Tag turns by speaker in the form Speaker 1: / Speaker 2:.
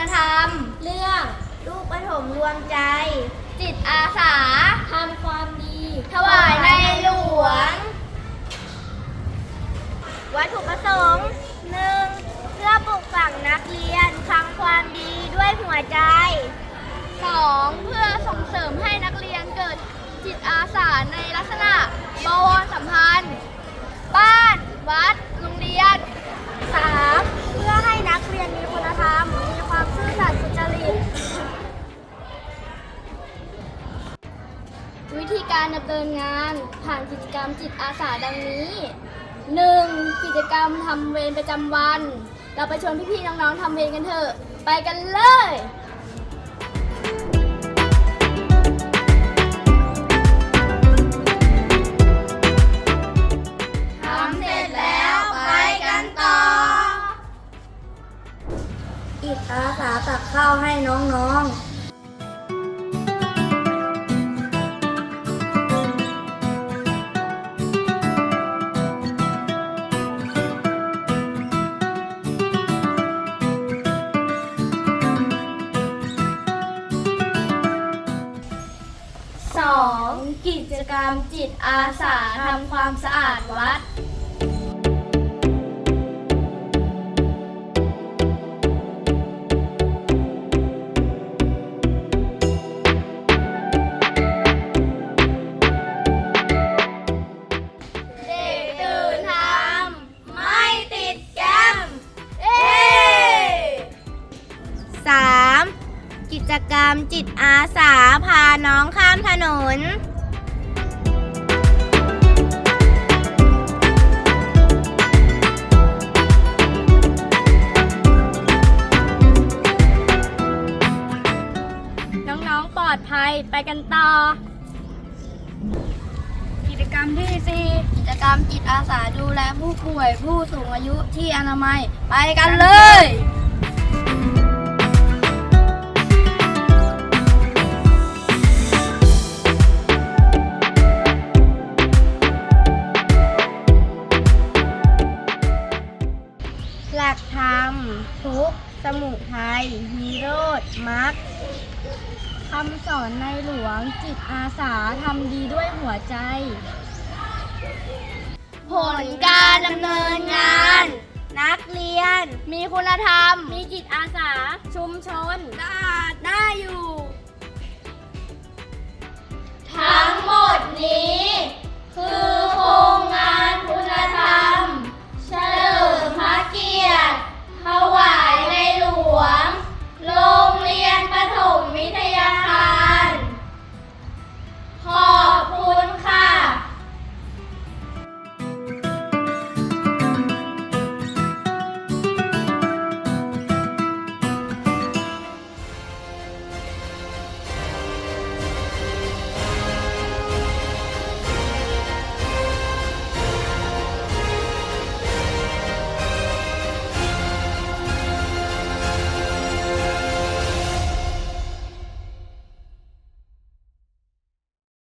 Speaker 1: คุ
Speaker 2: ณธรรม เรื่องลูกปฐมรวมใจ จิตอาสาทำความ ธีการดำเนินงานผ่านกิจกรรมจิตอาสาดังนี้ 1. กิจกรรมทำเวรประจำวัน เราไปชวนพี่ๆน้องๆทำเวรกันเถอะ ไปกันเลยทำเสร็จแล้วไปกันต่อ
Speaker 1: อิดอาสาตักข้าวให้น้องๆ 2. กิจกรรมจิตอาสาทำความสะอาดวัด จกรรมจิตอาสาพาน้องข้ามถนน
Speaker 2: น้องๆปลอดภัยไปกันต่อ กิจกรรมที่4กิจกรรมจิตอาสาดูแลผู้ป่วยผู้สูงอายุที่อนามัย ไปกันเลย
Speaker 1: มุทัยนิโรธมรรคคำสอนในหลวงจิตอาสาทำดีด้วยหัวใจ
Speaker 2: ผลการดำเนินงาน
Speaker 1: นักเรียน
Speaker 2: มีคุณธรรม
Speaker 1: มีจิตอาสา ชุมชน
Speaker 2: สะอาดน่าอยู่